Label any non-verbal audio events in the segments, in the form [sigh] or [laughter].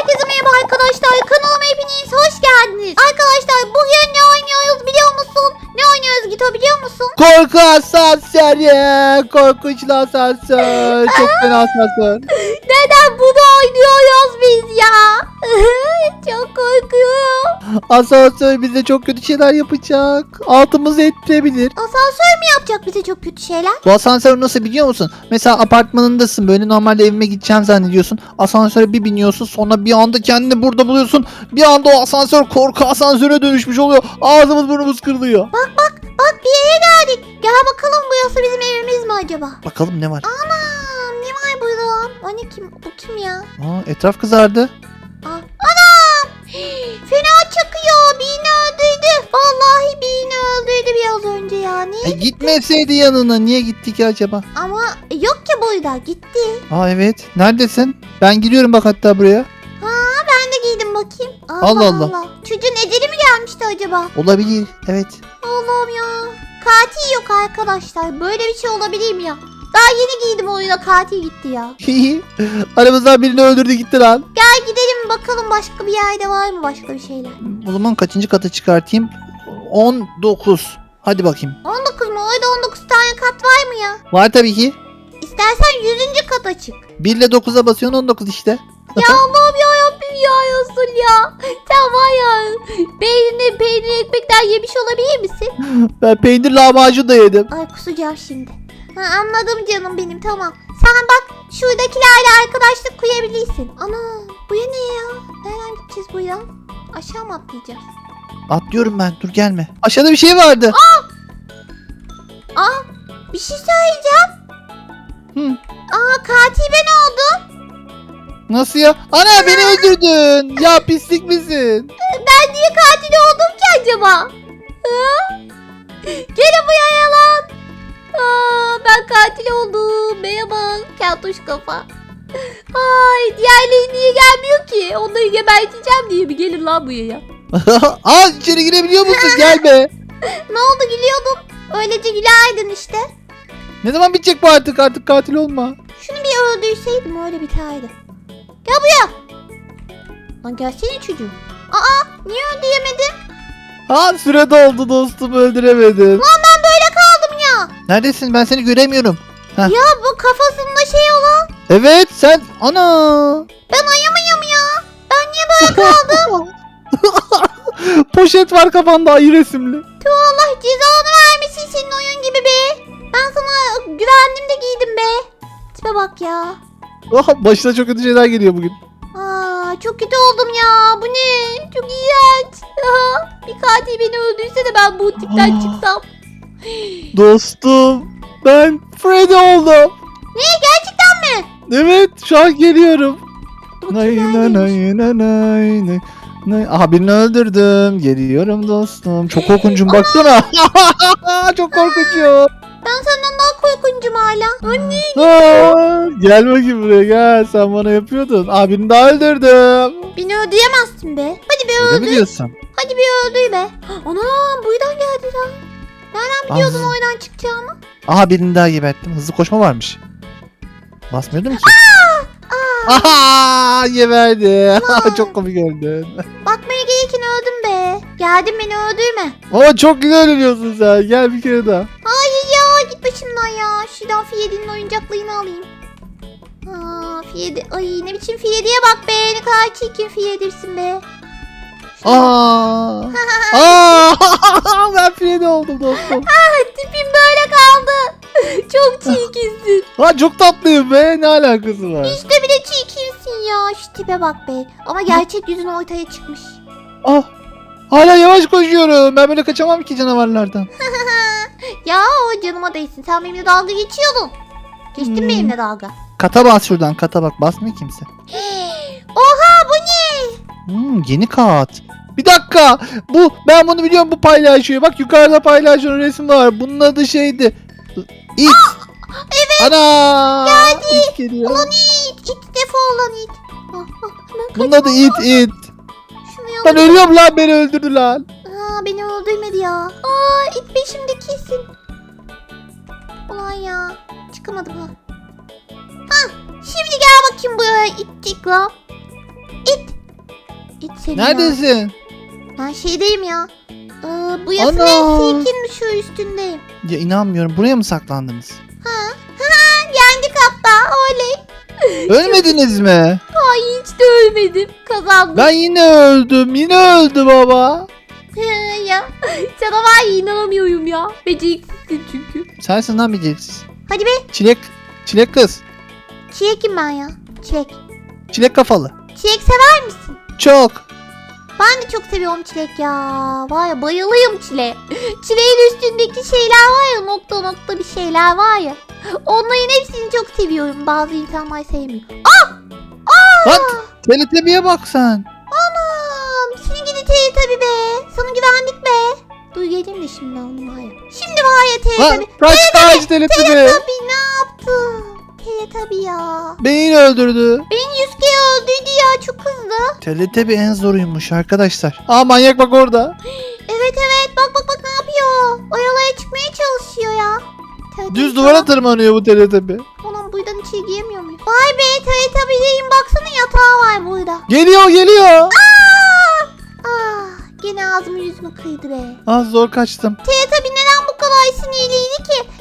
Herkese merhaba arkadaşlar. Kanalıma hepiniz hoş geldiniz. Arkadaşlar bugün ne oynuyoruz biliyor musun? Ne oynuyoruz Gito biliyor musun? Korku asansörü. Korkunçlu asansör. Çok fena asansör. [laughs] Neden bunu oynuyoruz biz ya? [laughs] Çok korkuyorum. Asansör bize çok kötü şeyler yapacak. Altımızı ettirebilir. Asansör mü yapacak bize çok kötü şeyler? Bu asansör nasıl biliyor musun? Mesela apartmanındasın böyle normalde evime gideceğim zannediyorsun. Asansöre bir biniyorsun sonra bir anda kendini burada buluyorsun. Bir anda o asansör korku asansöre dönüşmüş oluyor. Ağzımız burnumuz kırılıyor. Bak bak bak bir yere geldik. Gel bakalım burası bizim evimiz mi acaba? Bakalım ne var? Anam ne var burada? O ne kim? Bu kim ya? Aa, etraf kızardı. [gasps] Fena çakıyor. Birini öldürdü. Vallahi birini öldürdü biraz önce ya. Ne? E, gitmeseydi yanına. Niye gitti ki acaba? Ama yok ki burada. Gitti. Aa evet. Neredesin? Ben gidiyorum bak hatta buraya. Ha ben de giydim bakayım. Allah Allah Allah. Allah. Çocuğun eceli mi gelmişti acaba? Olabilir. Evet. Allah'ım ya. Katil yok arkadaşlar. Böyle bir şey olabilir mi ya? Daha yeni giydim oyuna katil gitti ya. [laughs] Aramızdan birini öldürdü gitti lan. Gel gidelim bakalım başka bir yerde var mı başka bir şeyler? O zaman kaçıncı kata çıkartayım? 19. Hadi bakayım. 19 mu? Orada 19 tane kat var mı ya? Var tabii ki. İstersen 100. kata çık. 1 ile 9'a basıyorsun 19 işte. Ya Allah'ım ya Rabbim ya Resul ya. Sen var ya peynirli peynir ekmekten yemiş olabilir misin? Ben peynir lahmacun da yedim. Ay kusacağım şimdi. Ha, anladım canım benim tamam. Sen bak şuradakilerle arkadaşlık kurabilirsin. Ana bu ne ya? Nereden gideceğiz bu ya? Aşağı mı atlayacağız? Atlıyorum ben dur gelme. Aşağıda bir şey vardı. Aa bir şey söyleyeceğim. Hı. Aa katil ben oldum. Nasıl ya? Ana beni öldürdün. Ya pislik misin? Ben niye katil oldum ki acaba? Ha? Gelin buraya lan. Aa, ben katil oldum. Merhaba keltoş kafa. Ay diğerleri niye gelmiyor ki? Onları geberteceğim diye mi? Gelin lan buraya. [laughs] Aa içeri girebiliyor musun? Gelme. [laughs] Ne oldu gülüyordum. Öylece gülerdim işte. Ne zaman bitecek bu artık? Artık katil olma. Şunu bir öldürseydim öyle biterdi. Gel buraya. Lan gelsene çocuğum. Aa niye öldüremedim? Ha süre doldu dostum öldüremedin. Lan Neredesin? Ben seni göremiyorum. Ya bu kafasında şey olan. Evet sen ana. Ben ayamıyorum ya. Ben niye böyle kaldım? [laughs] Poşet var kafanda ayı resimli. Tüh Allah cezanı vermesin senin oyun gibi be. Ben sana güvendim de giydim be. Tipe bak ya. Ah, başına çok kötü şeyler geliyor bugün. Aa, çok kötü oldum ya. Bu ne? Çok iğrenç. [laughs] Bir katil beni öldürse de ben bu tipten Aa. çıksam. Dostum ben Freddy oldum. Ne gerçekten mi? Evet şu an geliyorum. Nay nay nay nay nay nay. Nay. Aha birini öldürdüm. Geliyorum dostum. Çok korkuncum baksana. [laughs] Çok korkuncum. Ben senden daha korkuncum hala. Anne. Aa, gel bakayım buraya gel. Sen bana yapıyordun. Aa birini daha öldürdüm. Beni öldüremezsin be. Hadi bir öldür. diyorsun? Hadi bir öldür be. [gasps] Anam buradan geldi lan. Nereden biliyordun Ah. oydan çıkacağımı? Aha birini daha geberttim. Hızlı koşma varmış. Basmıyordum ki. Aha geberdi. [laughs] çok komik öldün. Bakmaya gelirken öldüm be. Geldin beni öldürme. Ama çok güzel ölüyorsun sen. Gel bir kere daha. Hayır ya git başımdan ya. Şuradan Fiyedi'nin oyuncaklarını alayım. Aa, Fiyedi. Ay ne biçim Fiyedi'ye bak be. Ne kadar çirkin Fiyedi'sin be. Aa. [laughs] Aa. [laughs] ben Freddy oldum dostum. Tipim böyle kaldı. [laughs] Çok çirkinsin. Ha çok tatlıyım be. Ne alakası var? İşte bir de çirkinsin ya. Şu tipe bak be. Ama gerçek yüzün ortaya çıkmış. Ah. Hala yavaş koşuyorum. Ben böyle kaçamam ki canavarlardan. ya o canıma değsin. Sen benimle dalga geçiyordun. Geçtin Hmm. benimle dalga. Kata bas şuradan. Kata bak. Basmıyor kimse. [gasps] Oha bu ne? Hmm, yeni kat. Bir dakika. Bu ben bunu biliyorum bu paylaşıyor. Bak yukarıda paylaşıyor resim var. Bunun adı şeydi. İt. evet. Ana. Geldi. İt geliyor. Ulan it. İt defol lan it. Ah, ah, Bunun adı it it. Şunu Ben ölüyorum lan beni öldürdü lan. Aa, beni öldürmedi ya. Aa it peşimde kesin. Ulan ya. Çıkamadım ha. Ha şimdi gel bakayım buraya itcik lan. İt. İç seni ya. Ben şeydeyim ya. Ee, bu yasın Ana. silkin şu üstündeyim. Ya inanmıyorum. Buraya mı saklandınız? Ha. Ha, yendik hatta. Oley. [laughs] Ölmediniz mi? Ay hiç de ölmedim. Kazandım. Ben yine öldüm. Yine öldü baba. ya. Sana var ya inanamıyorum ya. Beceriksizsin çünkü. Sensin lan beceriksiz. Hadi be. Çilek. Çilek kız. Çilekim ben ya. Çilek. Çilek kafalı. Çilek sever misin? Çok. Ben de çok seviyorum çilek ya. Var ya bayılayım çile. [laughs] Çileğin üstündeki şeyler var ya nokta nokta bir şeyler var ya. Onların hepsini çok seviyorum. Bazı insanlar sevmiyor. Bak. Teletubby'ye bak sen. Anam seni gidi tabi be. Sana güvendik be. Dur geleyim de şimdi onu var ya. Şimdi var ya tabi. kaç kaç Teletubby. Tabi ne yaptın? Tabi ya. Beni öldürdü. Beni çok hızlı. Teletubby en zoruymuş arkadaşlar. Aa manyak bak orada. [gasps] Evet evet bak bak bak ne yapıyor. Oyalaya çıkmaya çalışıyor ya. Tabii Düz duvara tırmanıyor bu Teletubby. Anam buradan içeri giremiyor muyum? Vay be Teletubby'deyim baksana yatağı var burada. Geliyor geliyor. Aa! Ah gene ağzımı yüzümü kıydı be. Az zor kaçtım. Teletubby neden bu kadar sinirliydi ki?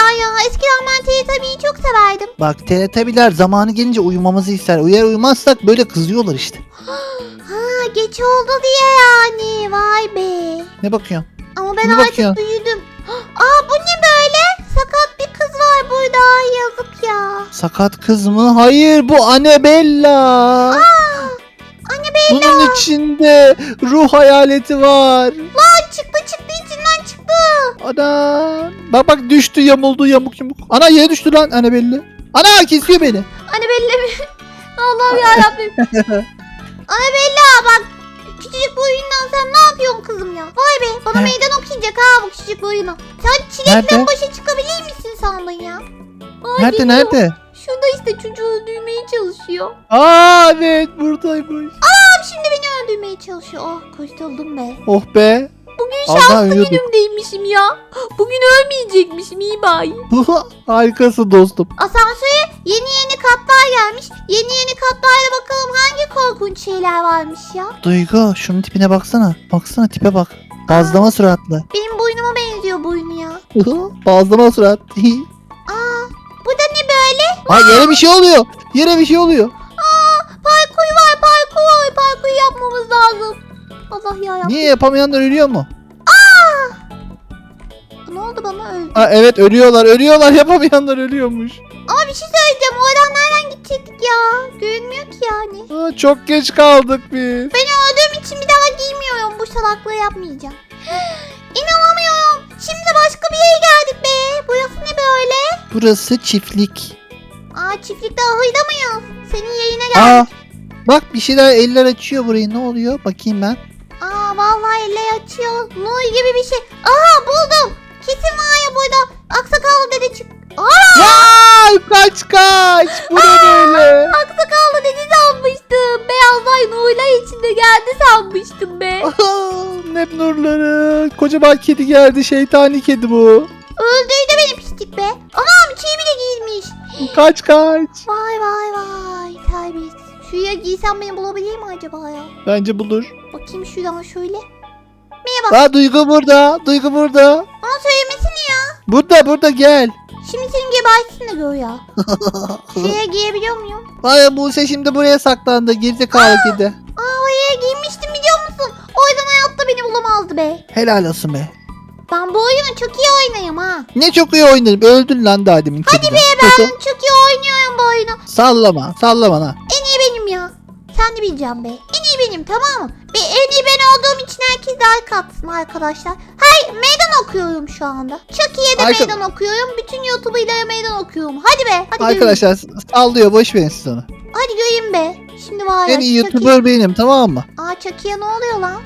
Bizden ya? Eskiden ben Teletubby'yi çok severdim. Bak Teletubby'ler zamanı gelince uyumamızı ister. Uyar uyumazsak böyle kızıyorlar işte. [gasps] Ha geç oldu diye yani. Vay be. Ne bakıyorsun? Ama ben Ne artık bakıyorsun? büyüdüm. [gasps] Aa bu ne böyle? Sakat bir kız var burada. Ay, Yazık ya. Sakat kız mı? Hayır bu Annabella. Anne be Bunun içinde ruh hayaleti var. Aa, Ana. Bak bak düştü yamuldu yamuk yamuk. Ana yere düştü lan Annabella. Ana kesiyor beni. Anne belli mi? [laughs] Allah'ım yarabbim. [laughs] Anne Bella bak. Küçücük boyundan sen ne yapıyorsun kızım ya? Vay be bana meydan okuyacak ha bu küçücük boyuna. Sen çilekle Nerede? başa çıkabilir misin sandın ya? Ay, Nerede bilmiyorum. nerede? Şurada işte çocuğu öldürmeye çalışıyor. Aa evet buradaymış. Tam şimdi beni öldürmeye çalışıyor. Oh kurtuldum be. Oh be. Bugün Az daha şanslı ölüyorduk. günümdeymişim ya. Bugün ölmeyecekmişim iyi [laughs] bari. Harikasın dostum. Asansöre yeni yeni katlar gelmiş. Yeni yeni katlarda bakalım hangi korkunç şeyler varmış ya. Duygu şunun tipine baksana. Baksana tipe bak. Bazlama suratlı. Benim boynuma benziyor boynu ya. Bazlama surat. [laughs] Aa, bu da ne böyle? Ay yere bir şey oluyor. Yere bir şey oluyor. Aa, parkur var parkur. Parkur yapmamız lazım. Allah ya Niye yapamayanlar ölüyor mu? Oldu bana öldü. Aa, evet ölüyorlar ölüyorlar [laughs] yapamayanlar ölüyormuş. Ama bir şey söyleyeceğim. Oradan nereden gidecektik ya? Görünmüyor ki yani. Aa, çok geç kaldık biz. Ben öldüğüm için bir daha giymiyorum. Bu salaklığı yapmayacağım. [gasps] İnanamıyorum. Şimdi başka bir yere geldik be. Burası ne böyle? Burası çiftlik. Aa çiftlikte ahırda mıyız? Senin yayına Aa geldik. bak bir şeyler eller açıyor burayı ne oluyor bakayım ben. Aa vallahi eller açıyor. Nur gibi bir şey. Aa buldum. Kesin var ya burada. Aksakallı dede çık. Aa Vay kaç kaç. Bu ne böyle? aksakallı dede sanmıştım. Beyazlar nurlar içinde geldi sanmıştım be. [laughs] Ne nurları. Kocaman kedi geldi şeytani kedi bu. Öldürdü beni pislik be. Anam çiğ bile giyilmiş. Kaç kaç. Vay vay vay. Terbiyesiz. Şuraya giysem beni bulabilir mi acaba ya? Bence bulur. Bakayım şuradan şöyle. Merhaba. Aa Duygu burada. Duygu burada. Ona söylemesini ya. Burada burada gel. Şimdi senin gebersin de gör ya. Şuraya giyebiliyor muyum? Ay Buse şimdi buraya saklandı. Gerizekalı kedi. Aa oraya giymiştim biliyor musun? O yüzden hayatta beni bulamazdı be. Helal olsun be. Ben bu oyunu çok iyi oynayayım ha. Ne çok iyi oynarım. Öldün lan daha demin Hadi be ben çok iyi oynuyorum bu oyunu. sallama. Sallama lan. En iyi benim ya. Sen de bileceksin be. En iyi benim tamam mı? Ve en iyi ben olduğum için herkes like atsın arkadaşlar. Hayır meydan okuyorum şu anda. Çok iyi de Arka- meydan okuyorum. Bütün YouTube'uyla meydan okuyorum. Hadi be. Hadi göreyim. Arkadaşlar sallıyor. Boş verin siz onu. Hadi göreyim be. Şimdi var ya. En iyi Chucky- YouTuber benim tamam mı? Aa Chucky'ye ne oluyor lan?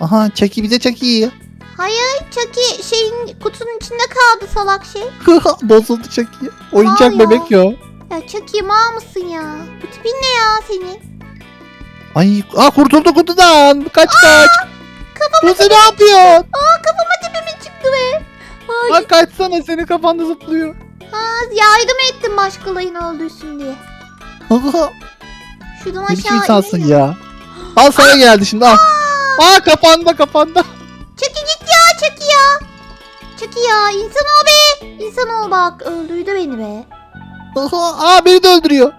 Aha Chucky bize çok iyi. [laughs] Hayır Chucky şeyin kutunun içinde kaldı salak şey. Bozuldu Chucky. Oyuncak Aa ya. bebek ya. Ya Chucky mal mısın ya? Bu tipin ne ya senin? Ay aa, kurtuldu kutudan. Kaç kaç. Buse ne yapıyorsun? Aa kafama tepeme çıktı be. Ay, Bak kaçsana senin kafanda zıplıyor. ha, yardım ettim başkalarını öldürsün diye. Şuradan Ne biçim aşağı insansın inelim. ya. Al sana geldi şimdi al. Aa kafanda kafanda. Çeki git ya Çeki ya. Çeki ya insan ol be. İnsan ol bak öldürdü beni be. Aa beni de öldürüyor.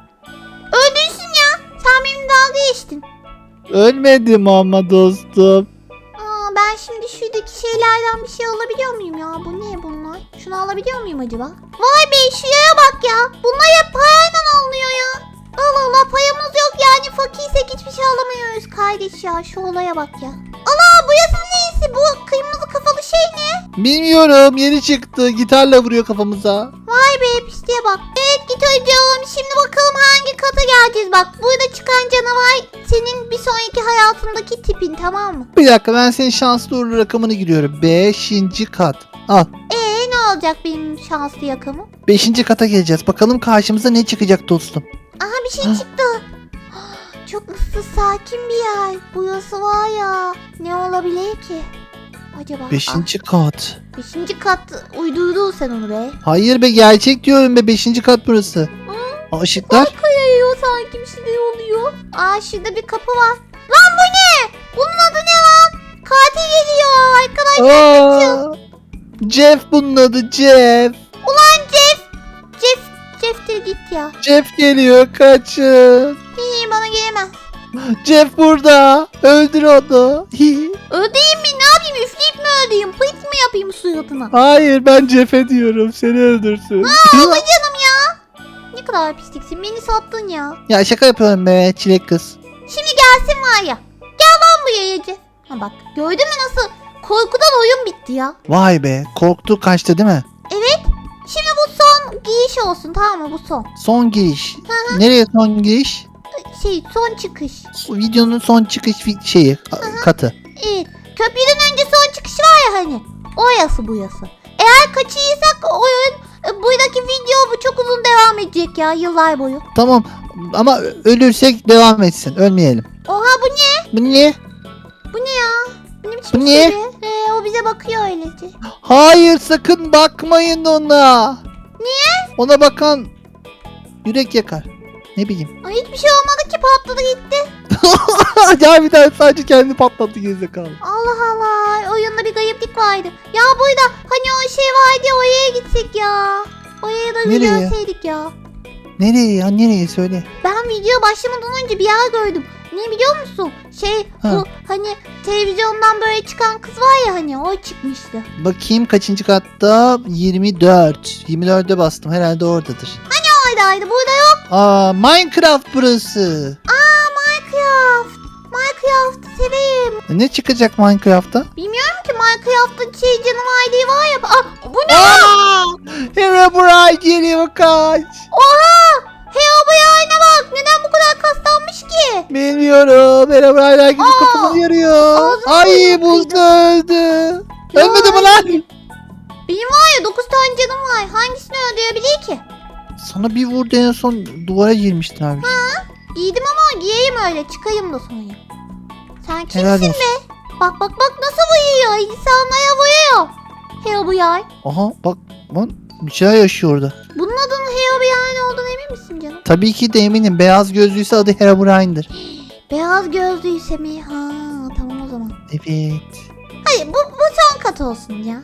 Öldürsün ya. Sen benimle dalga geçtin. Ölmedim ama dostum. Aa, ben şimdi şuradaki şeylerden bir şey alabiliyor muyum ya? Bu ne bunlar? Şunu alabiliyor muyum acaba? Vay be şuraya bak ya. Bunlar hep parayla alınıyor ya. Allah Allah payımız yok yani fakirsek hiçbir şey alamıyoruz kardeş ya. Şu olaya bak ya. Allah bu yasın neyisi? Bu kırmızı kafalı şey ne? Bilmiyorum yeni çıktı. Gitarla vuruyor kafamıza. Vay be pisliğe bak. Evet git hocam. Şimdi bakalım hangi kata geleceğiz. Bak burada çıkan canavar senin bir sonraki hayatındaki tipin tamam mı? Bir dakika ben senin şanslı uğurlu rakamını giriyorum. Beşinci kat. Al. Ee ne olacak benim şanslı yakamım? Beşinci kata geleceğiz. Bakalım karşımıza ne çıkacak dostum. Aha bir şey çıktı. [gasps] [gasps] Çok ıssız sakin bir yer. Burası var ya. Ne olabilir ki? Acaba? Beşinci kat. Ah, beşinci kat uydurdun sen onu be. Hayır be gerçek diyorum be. Beşinci kat burası. Aa, ışıklar. Korku yayıyor sanki bir şeyler oluyor. Aa şurada bir kapı var. Lan bu ne? Bunun adı ne lan? Katil geliyor arkadaşlar. Aa, Jeff bunun adı Jeff. Ulan Jeff. Jeff. Jeff de git ya. Jeff geliyor kaçın. Gelemez. Jeff burada. Öldür onu. Öldüreyim mi? Ne yapayım? Üfleyip mi öldüreyim? Pıt mı yapayım suratına? Hayır ben Jeff'e diyorum. Seni öldürsün. Ama canım ya. Ne kadar pisliksin. Beni sattın ya. ya şaka yapıyorum be çilek kız. Şimdi gelsin var ya. Gel lan bu yayıcı. Ha bak gördün mü nasıl? Korkudan oyun bitti ya. Vay be korktu kaçtı değil mi? Evet. Şimdi bu son giyiş olsun tamam mı? Bu son. Son giriş. Nereye son giriş? Şey son çıkış. Videonun son çıkış fi- şeyi a- katı. Evet. Köprüden önce son çıkış var ya hani. O yası bu yası. Eğer kaçıysak oyun e, buradaki video bu çok uzun devam edecek ya yıllar boyu. Tamam ama ö- ölürsek devam etsin. Ölmeyelim. Oha bu ne? Bu ne? Bu ne ya? Bu ne biçim Bu ne? be? Ee, o bize bakıyor öylece. Hayır sakın bakmayın ona. Niye? Ona bakan yürek yakar. Ne bileyim. Ay hiçbir şey olmadı ki patladı gitti. [laughs] ya bir tane sadece kendi patlattı gerizekalı. Allah Allah oyunda bir gayiplik vardı. Ya burada hani o şey vardı ya oraya gitsek ya. Oraya da bir Nereye? görseydik ya. Nereye ya nereye söyle. Ben video başlamadan önce bir yer gördüm. Ne biliyor musun? Şey Ha. bu hani televizyondan böyle çıkan kız var ya hani o çıkmıştı. Bakayım kaçıncı katta? 24. 24'e bastım herhalde oradadır. Oradaydı burada yok. Aa Minecraft burası. Aa Minecraft. Minecraft'ı seveyim. Ne çıkacak Minecraft'ta? Bilmiyorum ki Minecraft'ta şey canavarlığı var ya. Aa bu ne? Aa! Herobrine geliyor kaç. Oha! Yayına bak. Neden bu kadar kaslanmış ki? Bilmiyorum. Herobrine herkesi Aa! kafamı yarıyor. Ağzını Ay burnunu buz kıydı. öldü. Ölmedi mi lan? Benim var ya 9 tane canım var. Hangisini öldürebilir ki? Sana bir vurdu en son duvara girmiştin abi. Giydim ama giyeyim öyle. Çıkayım da sonra. Sen kimsin Helal be? olsun. Bak bak bak nasıl vuruyor. İnsanlara vuruyor. Hey bu yay. Aha bak lan bir şeyler yaşıyor orada. Bunun adının Hey bu yay olduğunu emin misin canım? Tabii ki de eminim. Beyaz gözlüyse adı Herobrine'dir. [gasps] Beyaz gözlüyse mi? Ha tamam o zaman. Evet. Hayır bu, bu son kat olsun ya.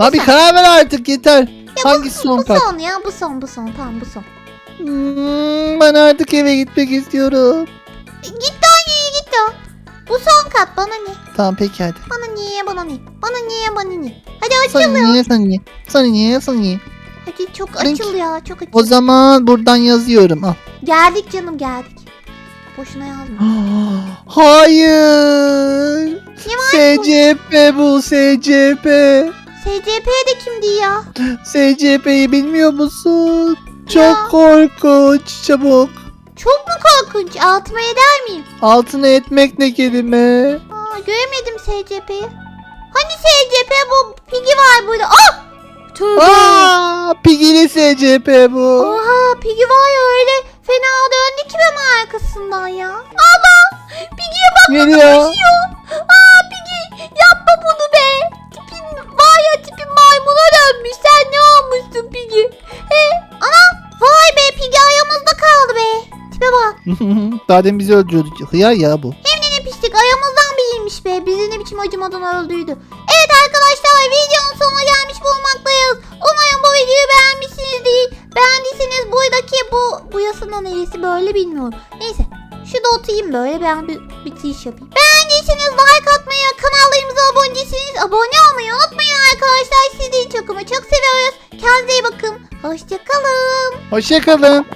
Lan bir karar ver artık yeter. Hangisi bu, son bu kat? son ya bu son bu son tamam bu son. Hmm, ben artık eve gitmek istiyorum. Git oynayın git de. Bu son kat bana ne? Tamam peki hadi. Bana niye bana ne? Bana niye bana ne? Hadi Sana açıl ya. niye sana niye? Sana niye sana niye? Hadi çok Link. açıl ya çok açıl. O zaman buradan yazıyorum. Al. Geldik canım geldik. Boşuna yazma. [gasps] Hayır. SCP bu SCP. SCP de kimdi ya? SCP'yi bilmiyor musun? Çok Ya. korkunç. Çabuk. Çok mu korkunç? Altıma eder miyim? Altına etmek ne kelime? Aa, göremedim SCP'yi. Hani SCP bu Piggy var burada. Ah! Tövbe. Aa, Piggy'li SCP bu. Oha Piggy var ya öyle fena döndü ki bana arkasından ya. Allah! Piggy'ye bak Geliyor. koşuyor. Aa Piggy yapma bunu be. Tipin var ya tipin maymuna dönmüş. Sen ne olmuşsun Piggy? He? Ana vay be Piggy ayağımızda kaldı be. Tipe bak. [laughs] Daha demin bizi öldürüyordu. Hıyar ya bu. Hem de ne pislik ayağımızdan biriymiş be. Bizi ne biçim acımadan öldürdü. Evet arkadaşlar videonun sonuna gelmiş bulunmaktayız. Umarım bu videoyu beğenmişsinizdir. Beğendiyseniz buradaki bu bu yasının neresi böyle bilmiyorum. Neyse şurada oturayım böyle ben bir bitiriş yapayım. Beğendiyseniz like atmayı, kanallarımıza abone değilseniz abone olmayı unutmayın arkadaşlar. Sizleri çok ama çok seviyoruz. Kendinize iyi bakın. Hoşçakalın. Hoşçakalın.